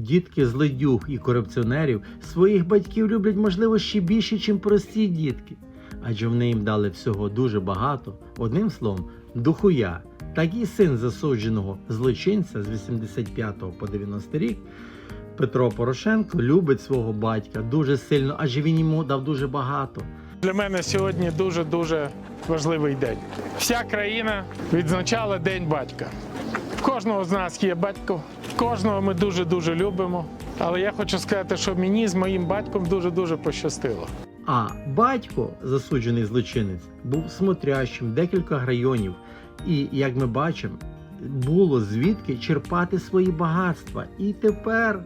Дітки злодюг і корупціонерів своїх батьків люблять, можливо, ще більше, ніж прості дітки. Адже вони їм дали всього дуже багато, одним словом, духуя. Так і син засудженого злочинця з 85 по 90 рік Петро Порошенко любить свого батька дуже сильно, адже він йому дав дуже багато. Для мене сьогодні дуже дуже важливий день. Вся країна відзначала День батька. В кожного з нас є батько, кожного ми дуже дуже любимо. Але я хочу сказати, що мені з моїм батьком дуже дуже пощастило. А батько, засуджений злочинець, був смотрящим декілька районів, і, як ми бачимо, було звідки черпати свої багатства. І тепер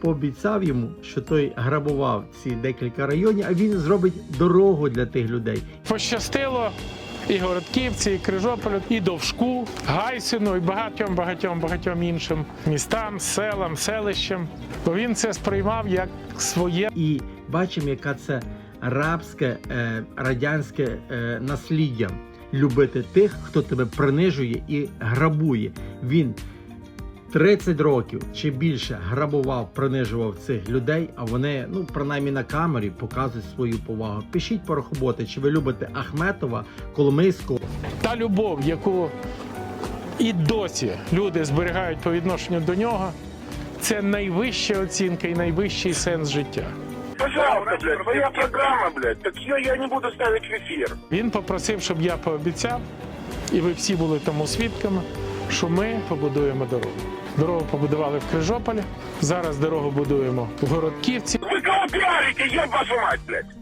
пообіцяв йому, що той грабував ці декілька районів, а він зробить дорогу для тих людей. Пощастило і Городківці, і Крижополю, і Довжку, Гайсину, і багатьом, багатьом, багатьом іншим містам, селам, селищам. Бо він це сприймав як своє. І бачимо, яка це рабське е, радянське е, насліддя любити тих, хто тебе принижує і грабує. Він 30 років чи більше грабував, принижував цих людей, а вони, ну принаймні на камері, показують свою повагу. Пишіть порохоботи, чи ви любите Ахметова, Коломийського. Та любов, яку і досі люди зберігають по відношенню до нього, це найвища оцінка і найвищий сенс життя. Пожалуйста, блядь, твоя программа, блядь. Так ее я не буду ставить в эфир. Він попросив, щоб я пообіцяв, і ви всі були тому свідками, що ми побудуємо дорогу. Дорогу побудували в Крижополі. Зараз дорогу будуємо в Городківці. Ви кого піарите, я вашу мать, блядь?